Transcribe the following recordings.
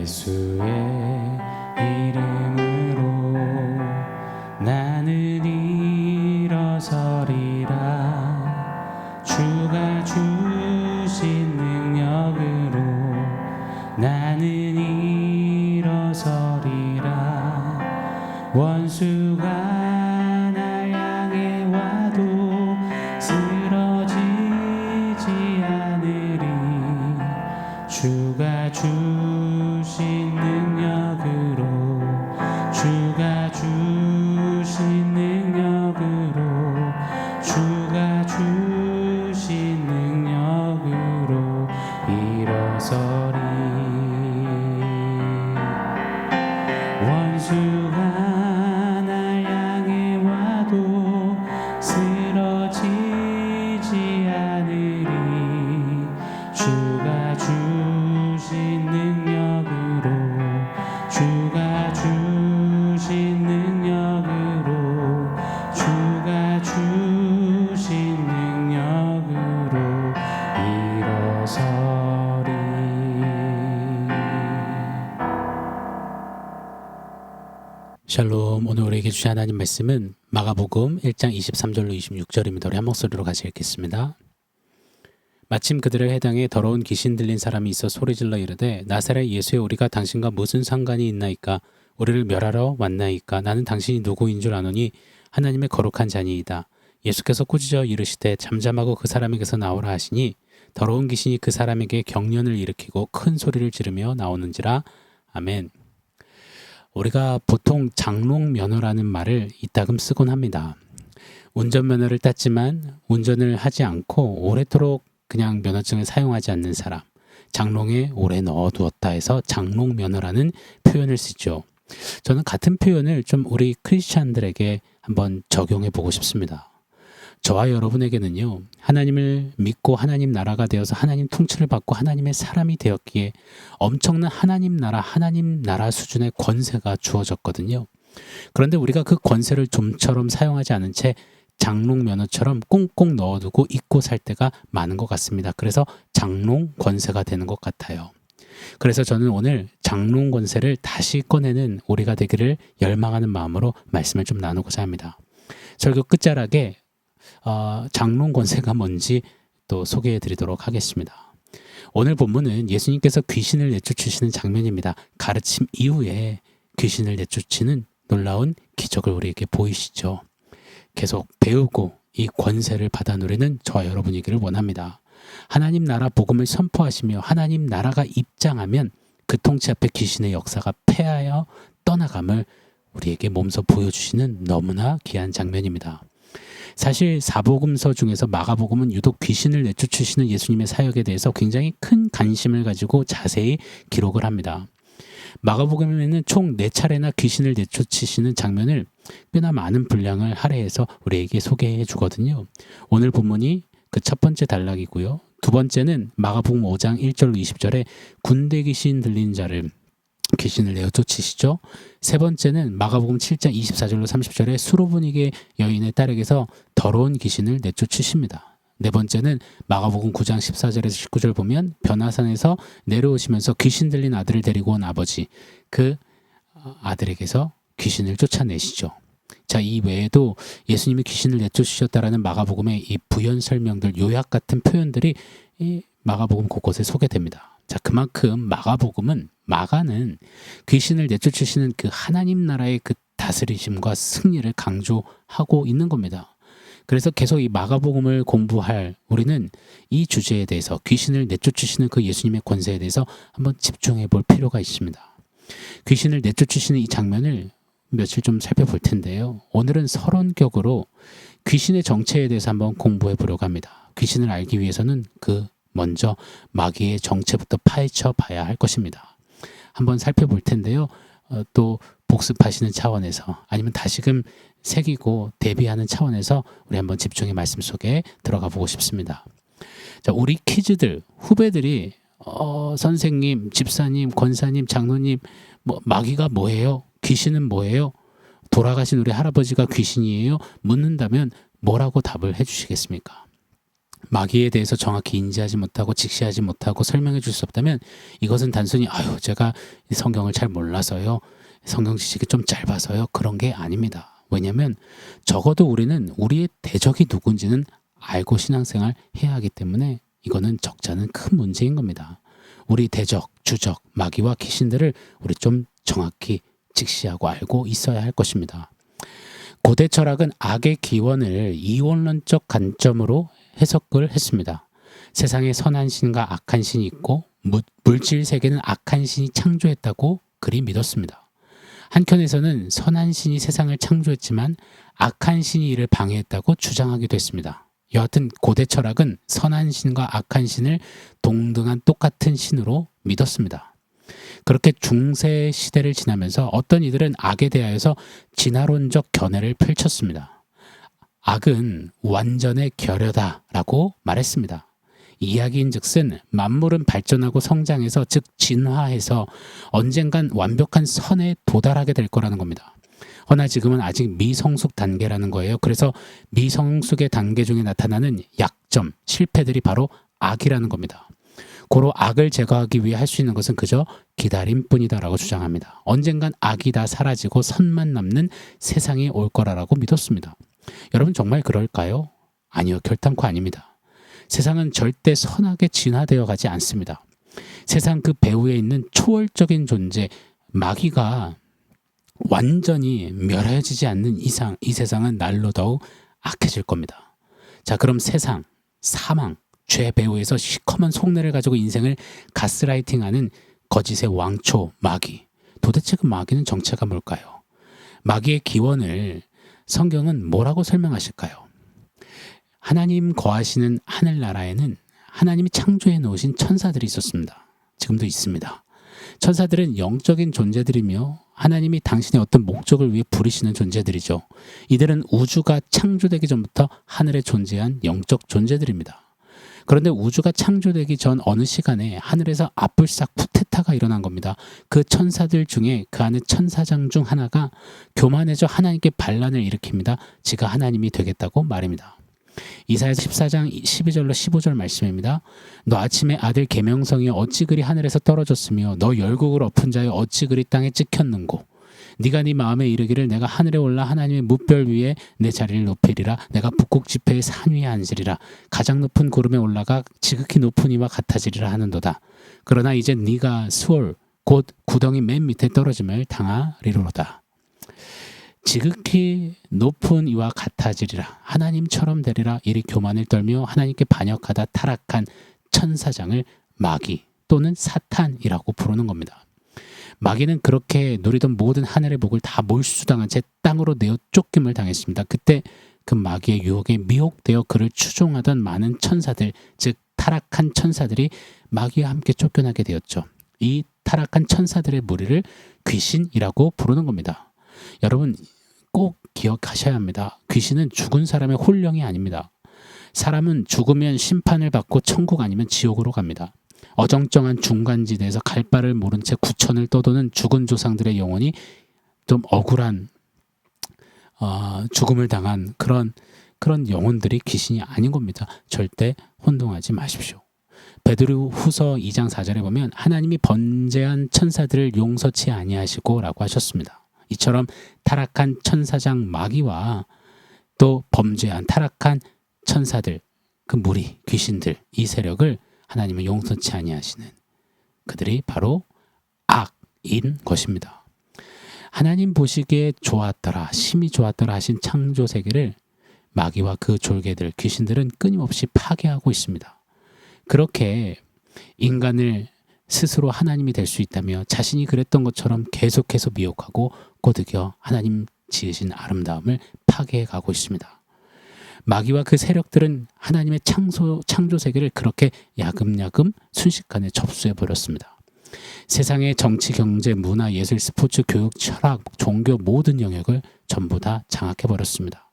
예 샬롬 오늘 우리에게 주신 하나님 말씀은 마가복음 1장 23절로 26절입니다. 우리 한 목소리로 같이 읽겠습니다. 마침 그들의 해당에 더러운 귀신 들린 사람이 있어 소리질러 이르되 나사렛 예수의 우리가 당신과 무슨 상관이 있나이까 우리를 멸하러 왔나이까 나는 당신이 누구인 줄 아노니 하나님의 거룩한 자니이다. 예수께서 꾸짖어 이르시되 잠잠하고 그 사람에게서 나오라 하시니 더러운 귀신이 그 사람에게 경련을 일으키고 큰 소리를 지르며 나오는지라 아멘. 우리가 보통 장롱 면허라는 말을 이따금 쓰곤 합니다. 운전 면허를 땄지만 운전을 하지 않고 오래도록 그냥 면허증을 사용하지 않는 사람, 장롱에 오래 넣어두었다 해서 장롱 면허라는 표현을 쓰죠. 저는 같은 표현을 좀 우리 크리스찬들에게 한번 적용해 보고 싶습니다. 저와 여러분에게는요, 하나님을 믿고 하나님 나라가 되어서 하나님 통치를 받고 하나님의 사람이 되었기에 엄청난 하나님 나라, 하나님 나라 수준의 권세가 주어졌거든요. 그런데 우리가 그 권세를 좀처럼 사용하지 않은 채 장롱 면허처럼 꽁꽁 넣어두고 잊고 살 때가 많은 것 같습니다. 그래서 장롱 권세가 되는 것 같아요. 그래서 저는 오늘 장롱 권세를 다시 꺼내는 우리가 되기를 열망하는 마음으로 말씀을 좀 나누고자 합니다. 설교 끝자락에 어, 장롱 권세가 뭔지 또 소개해 드리도록 하겠습니다. 오늘 본문은 예수님께서 귀신을 내쫓으시는 장면입니다. 가르침 이후에 귀신을 내쫓는 놀라운 기적을 우리에게 보이시죠. 계속 배우고 이 권세를 받아 누리는 저와 여러분이기를 원합니다. 하나님 나라 복음을 선포하시며 하나님 나라가 입장하면 그 통치 앞에 귀신의 역사가 패하여 떠나감을 우리에게 몸소 보여주시는 너무나 귀한 장면입니다. 사실 사복음서 중에서 마가복음은 유독 귀신을 내쫓으시는 예수님의 사역에 대해서 굉장히 큰 관심을 가지고 자세히 기록을 합니다. 마가복음에는 총네 차례나 귀신을 내쫓으시는 장면을 꽤나 많은 분량을 할애해서 우리에게 소개해 주거든요. 오늘 본문이 그 첫 번째 단락이고요. 두 번째는 마가복음 5장 1절로 20절에 군대 귀신 들린 자를 귀신을 내어 쫓으시죠. 세 번째는 마가복음 7장 24절로 30절에 수로분에게 여인의 딸에게서 더러운 귀신을 내쫓으십니다. 네 번째는 마가복음 9장 14절에서 19절 보면 변화산에서 내려오시면서 귀신 들린 아들을 데리고 온 아버지 그 아들에게서 귀신을 쫓아내시죠. 자, 이 외에도 예수님이 귀신을 내쫓으셨다라는 마가복음의 이 부연 설명들, 요약 같은 표현들이 이 마가복음 곳곳에 소개됩니다. 자, 그만큼 마가복음은 마가는 귀신을 내쫓으시는 그 하나님 나라의 그 다스리심과 승리를 강조하고 있는 겁니다. 그래서 계속 이 마가복음을 공부할 우리는 이 주제에 대해서 귀신을 내쫓으시는 그 예수님의 권세에 대해서 한번 집중해 볼 필요가 있습니다. 귀신을 내쫓으시는 이 장면을 며칠 좀 살펴볼 텐데요. 오늘은 서론격으로 귀신의 정체에 대해서 한번 공부해 보려고 합니다. 귀신을 알기 위해서는 그 먼저 마귀의 정체부터 파헤쳐 봐야 할 것입니다. 한번 살펴볼 텐데요. 어, 또 복습하시는 차원에서 아니면 다시금 새기고 대비하는 차원에서 우리 한번 집중의 말씀 속에 들어가 보고 싶습니다. 자, 우리 키즈들 후배들이 어, 선생님, 집사님, 권사님, 장로님, 뭐 마귀가 뭐예요? 귀신은 뭐예요? 돌아가신 우리 할아버지가 귀신이에요? 묻는다면 뭐라고 답을 해 주시겠습니까? 마귀에 대해서 정확히 인지하지 못하고 직시하지 못하고 설명해 줄 수 없다면 이것은 단순히 아유 제가 이 성경을 잘 몰라서요. 성경 지식이 좀 짧아서요. 그런 게 아닙니다. 왜냐하면 적어도 우리는 우리의 대적이 누군지는 알고 신앙생활 해야 하기 때문에 이거는 적자는 큰 문제인 겁니다. 우리 대적 주적 마귀와 귀신들을 우리 좀 정확히 직시하고 알고 있어야 할 것입니다. 고대 철학은 악의 기원을 이원론적 관점으로 해석을 했습니다. 세상에 선한 신과 악한 신이 있고 무- 물질 세계는 악한 신이 창조했다고 그리 믿었습니다. 한켠에서는 선한 신이 세상을 창조했지만 악한 신이 이를 방해했다고 주장하기도 했습니다. 여하튼 고대 철학은 선한 신과 악한 신을 동등한 똑같은 신으로 믿었습니다. 그렇게 중세 시대를 지나면서 어떤 이들은 악에 대하여서 진화론적 견해를 펼쳤습니다. 악은 완전의 결여다라고 말했습니다. 이야기인 즉슨 만물은 발전하고 성장해서 즉 진화해서 언젠간 완벽한 선에 도달하게 될 거라는 겁니다. 허나 지금은 아직 미성숙 단계라는 거예요. 그래서 미성숙의 단계 중에 나타나는 약점, 실패들이 바로 악이라는 겁니다. 고로 악을 제거하기 위해 할 수 있는 것은 그저 기다림뿐이다라고 주장합니다. 언젠간 악이 다 사라지고 선만 남는 세상이 올 거라라고 믿었습니다. 여러분 정말 그럴까요? 아니요, 결단코 아닙니다. 세상은 절대 선하게 진화되어 가지 않습니다. 세상 그 배후에 있는 초월적인 존재 마귀가 완전히 멸해지지 않는 이상 이 세상은 날로 더욱 악해질 겁니다. 자, 그럼 세상, 사망, 죄 배후에서 시커먼 속내를 가지고 인생을 가스라이팅하는 거짓의 왕초 마귀. 도대체 그 마귀는 정체가 뭘까요? 마귀의 기원을 성경은 뭐라고 설명하실까요? 하나님 거하시는 하늘나라에는 하나님이 창조해 놓으신 천사들이 있었습니다. 지금도 있습니다. 천사들은 영적인 존재들이며 하나님이 당신의 어떤 목적을 위해 부리시는 존재들이죠. 이들은 우주가 창조되기 전부터 하늘에 존재한 영적 존재들입니다. 그런데 우주가 창조되기 전 어느 시간에 하늘에서 아뿔싹 쿠데타가 일어난 겁니다. 그 천사들 중에 그 안에 천사장 중 하나가 교만해져 하나님께 반란을 일으킵니다. 지가 하나님이 되겠다고 말입니다. 이사야서 14장 12절로 15절 말씀입니다. 너 아침에 아들 계명성이 어찌 그리 하늘에서 떨어졌으며 너 열국을 엎은 자여 어찌 그리 땅에 찍혔는고 네가 네 마음에 이르기를 내가 하늘에 올라 하나님의 무별 위에 내 자리를 높이리라. 내가 북극 지폐의 산 위에 앉으리라. 가장 높은 구름에 올라가 지극히 높은 이와 같아지리라 하는도다. 그러나 이제 네가 수월 곧 구덩이 맨 밑에 떨어짐을 당하리로다. 지극히 높은 이와 같아지리라. 하나님처럼 되리라. 이리 교만을 떨며 하나님께 반역하다 타락한 천사장을 마귀 또는 사탄이라고 부르는 겁니다. 마귀는 그렇게 누리던 모든 하늘의 복을 다 몰수당한 채 땅으로 내어 쫓김을 당했습니다. 그때 그 마귀의 유혹에 미혹되어 그를 추종하던 많은 천사들, 즉 타락한 천사들이 마귀와 함께 쫓겨나게 되었죠. 이 타락한 천사들의 무리를 귀신이라고 부르는 겁니다. 여러분 꼭 기억하셔야 합니다. 귀신은 죽은 사람의 혼령이 아닙니다. 사람은 죽으면 심판을 받고 천국 아니면 지옥으로 갑니다. 어정쩡한 중간지대에서 갈 바를 모른 채 구천을 떠도는 죽은 조상들의 영혼이 좀 억울한 어, 죽음을 당한 그런 그런 영혼들이 귀신이 아닌 겁니다. 절대 혼동하지 마십시오. 베드로 후서 2장 4절에 보면 하나님이 번제한 천사들을 용서치 아니하시고 라고 하셨습니다. 이처럼 타락한 천사장 마귀와 또 범죄한 타락한 천사들 그 무리 귀신들 이 세력을 하나님은 용서치 아니하시는 그들이 바로 악인 것입니다. 하나님 보시기에 좋았더라 심히 좋았더라 하신 창조 세계를 마귀와 그 졸개들 귀신들은 끊임없이 파괴하고 있습니다. 그렇게 인간을 스스로 하나님이 될 수 있다며 자신이 그랬던 것처럼 계속해서 미혹하고 꼬드겨 하나님 지으신 아름다움을 파괴해 가고 있습니다. 마귀와 그 세력들은 하나님의 창조, 창조 세계를 그렇게 야금야금 순식간에 접수해 버렸습니다. 세상의 정치, 경제, 문화, 예술, 스포츠, 교육, 철학, 종교 모든 영역을 전부 다 장악해 버렸습니다.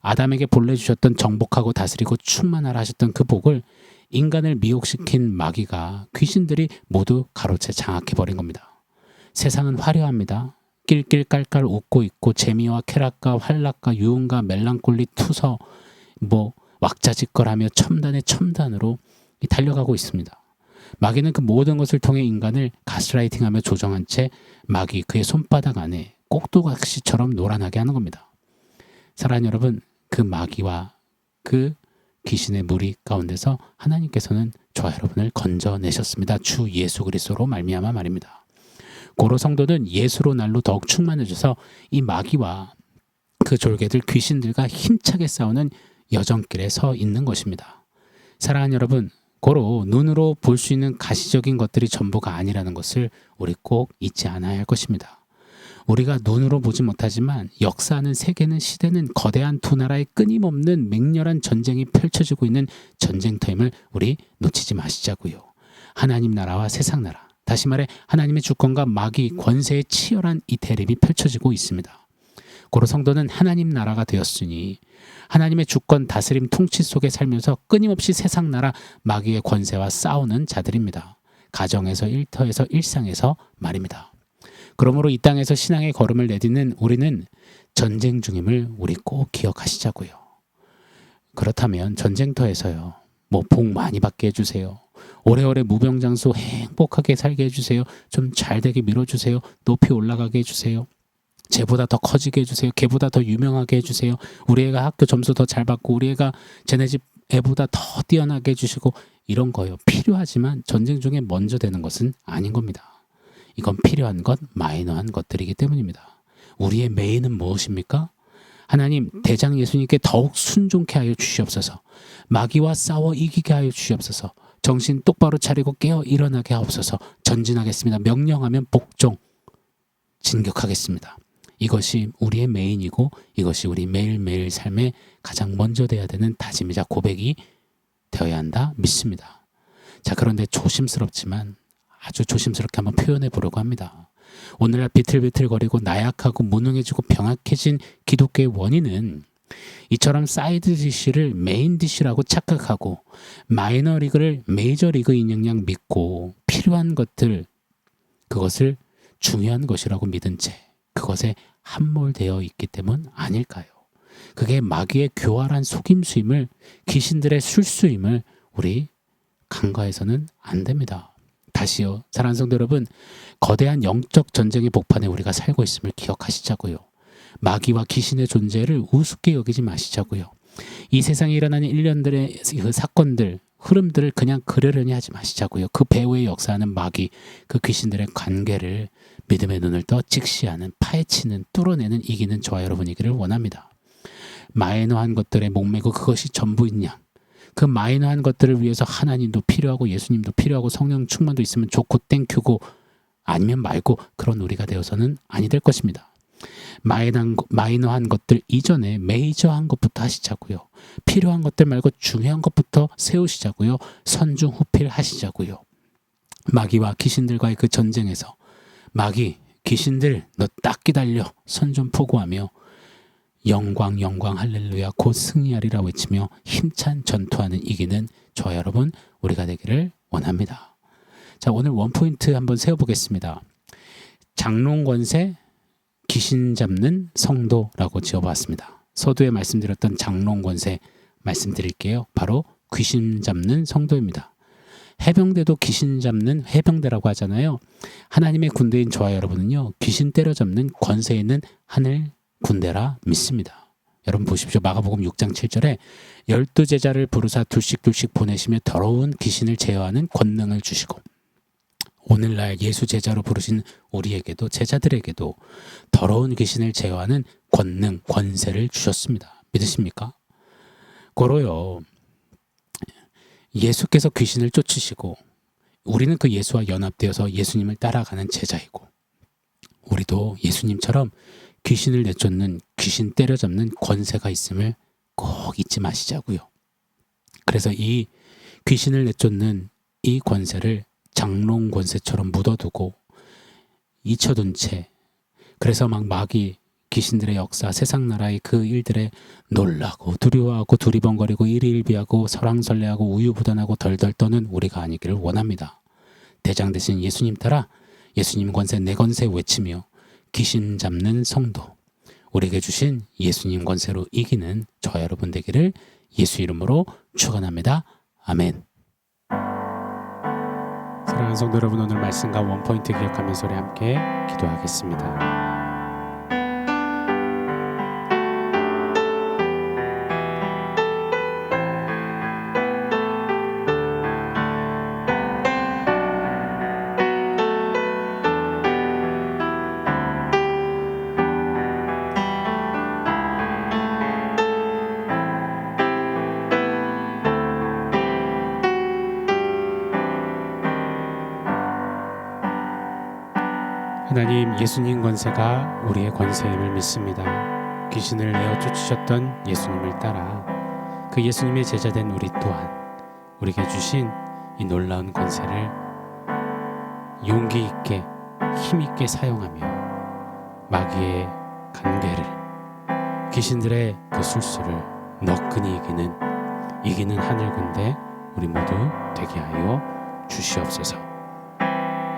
아담에게 본래 주셨던 정복하고 다스리고 충만하라 하셨던 그 복을 인간을 미혹시킨 마귀가 귀신들이 모두 가로채 장악해 버린 겁니다. 세상은 화려합니다. 낄낄 깔깔 웃고 있고 재미와 쾌락과 활락과 유흥과 멜랑콜리 투서 뭐 왁자지껄하며 첨단의 첨단으로 이 달려가고 있습니다. 마귀는 그 모든 것을 통해 인간을 가스라이팅하며 조정한 채 마귀 그의 손바닥 안에 꼭두각시처럼 노란하게 하는 겁니다. 사랑하는 여러분, 그 마귀와 그 귀신의 무리 가운데서 하나님께서는 저와 여러분을 건져내셨습니다. 주 예수 그리스도로 말미암아 말입니다. 고로 성도는 예수로 날로 더욱 충만해져서 이 마귀와 그 졸개들 귀신들과 힘차게 싸우는 여정길에 서 있는 것입니다. 사랑하는 여러분, 고로 눈으로 볼 수 있는 가시적인 것들이 전부가 아니라는 것을 우리 꼭 잊지 않아야 할 것입니다. 우리가 눈으로 보지 못하지만 역사하는 세계는 시대는 거대한 두 나라의 끊임없는 맹렬한 전쟁이 펼쳐지고 있는 전쟁터임을 우리 놓치지 마시자고요. 하나님 나라와 세상 나라, 다시 말해 하나님의 주권과 마귀 권세의 치열한 이 대립이 펼쳐지고 있습니다. 고로 성도는 하나님 나라가 되었으니 하나님의 주권 다스림 통치 속에 살면서 끊임없이 세상 나라 마귀의 권세와 싸우는 자들입니다. 가정에서 일터에서 일상에서 말입니다. 그러므로 이 땅에서 신앙의 걸음을 내딛는 우리는 전쟁 중임을 우리 꼭 기억하시자고요. 그렇다면 전쟁터에서요. 뭐 복 많이 받게 해주세요. 오래오래 무병장수 행복하게 살게 해주세요. 좀 잘되게 밀어주세요. 높이 올라가게 해주세요. 쟤보다 더 커지게 해주세요. 걔보다 더 유명하게 해주세요. 우리 애가 학교 점수 더 잘 받고 우리 애가 쟤네 집 애보다 더 뛰어나게 해주시고 이런 거요. 필요하지만 전쟁 중에 먼저 되는 것은 아닌 겁니다. 이건 필요한 것, 마이너한 것들이기 때문입니다. 우리의 메인은 무엇입니까? 하나님 대장 예수님께 더욱 순종케 하여 주시옵소서. 마귀와 싸워 이기게 하여 주시옵소서. 정신 똑바로 차리고 깨어 일어나게 하옵소서. 전진하겠습니다. 명령하면 복종. 진격하겠습니다. 이것이 우리의 메인이고 이것이 우리 매일매일 삶에 가장 먼저 돼야 되는 다짐이자 고백이 되어야 한다 믿습니다. 자, 그런데 조심스럽지만 아주 조심스럽게 한번 표현해 보려고 합니다. 오늘날 비틀비틀거리고 나약하고 무능해지고 병약해진 기독교의 원인은 이처럼 사이드 디시를 메인 디시라고 착각하고 마이너 리그를 메이저 리그인 영양 믿고 필요한 것들 그것을 중요한 것이라고 믿은 채 그것에 함몰되어 있기 때문 아닐까요? 그게 마귀의 교활한 속임수임을 귀신들의 술수임을 우리 간과해서는 안 됩니다. 다시요. 사랑하는 성도 여러분, 거대한 영적 전쟁의 복판에 우리가 살고 있음을 기억하시자고요. 마귀와 귀신의 존재를 우습게 여기지 마시자고요. 이 세상에 일어나는 일련들의 그 사건들, 흐름들을 그냥 그러려니 하지 마시자고요. 그 배후에 역사하는 마귀, 그 귀신들의 관계를 믿음의 눈을 떠 직시하는, 파헤치는, 뚫어내는, 이기는 저와 여러분이기를 원합니다. 마이너한 것들에 목매고 그것이 전부인 양. 그 마이너한 것들을 위해서 하나님도 필요하고 예수님도 필요하고 성령 충만도 있으면 좋고 땡큐고 아니면 말고 그런 우리가 되어서는 아니 될 것입니다. 마이너한, 마이너한 것들 이전에 메이저한 것부터 하시자고요. 필요한 것들 말고 중요한 것부터 세우시자고요. 선중 후필 하시자고요. 마귀와 귀신들과의 그 전쟁에서 마귀, 귀신들 너 딱 기다려 선 좀 포고하며 영광 영광 할렐루야 곧 승리하리라 외치며 힘찬 전투하는 이기는 저 여러분 우리가 되기를 원합니다. 자 오늘 원포인트 한번 세워보겠습니다. 장롱 권세 귀신 잡는 성도라고 지어봤습니다. 서두에 말씀드렸던 장롱 권세 말씀드릴게요. 바로 귀신 잡는 성도입니다. 해병대도 귀신 잡는 해병대라고 하잖아요. 하나님의 군대인 저와 여러분은요, 귀신 때려잡는 권세 있는 하늘 군대라 믿습니다. 여러분 보십시오. 마가복음 6장 7절에 열두 제자를 부르사 둘씩 둘씩 보내시며 더러운 귀신을 제어하는 권능을 주시고 오늘날 예수 제자로 부르신 우리에게도 제자들에게도 더러운 귀신을 제어하는 권능, 권세를 주셨습니다. 믿으십니까? 고로요. 예수께서 귀신을 쫓으시고 우리는 그 예수와 연합되어서 예수님을 따라가는 제자이고 우리도 예수님처럼 귀신을 내쫓는 귀신 때려잡는 권세가 있음을 꼭 잊지 마시자고요. 그래서 이 귀신을 내쫓는 이 권세를 장롱 권세처럼 묻어두고 잊혀둔 채 그래서 막 마귀 귀신들의 역사, 세상 나라의 그 일들에 놀라고 두려워하고 두리번거리고 일일비하고 설왕설래하고 우유부단하고 덜덜 떠는 우리가 아니기를 원합니다. 대장 대신 예수님 따라 예수님 권세 내 권세 외치며 귀신 잡는 성도 우리에게 주신 예수님 권세로 이기는 저 여러분 되기를 예수 이름으로 축원합니다. 아멘. 사랑하는 성도 여러분 오늘 말씀과 원포인트 기억하면서 우리 함께 기도하겠습니다. 하나님 예수님 권세가 우리의 권세임을 믿습니다. 귀신을 내어 쫓으셨던 예수님을 따라 그 예수님의 제자된 우리 또한 우리에게 주신 이 놀라운 권세를 용기 있게 힘 있게 사용하며 마귀의 관계를 귀신들의 그 술수를 너끈히 이기는 이기는 하늘 군대 우리 모두 되게 하여 주시옵소서.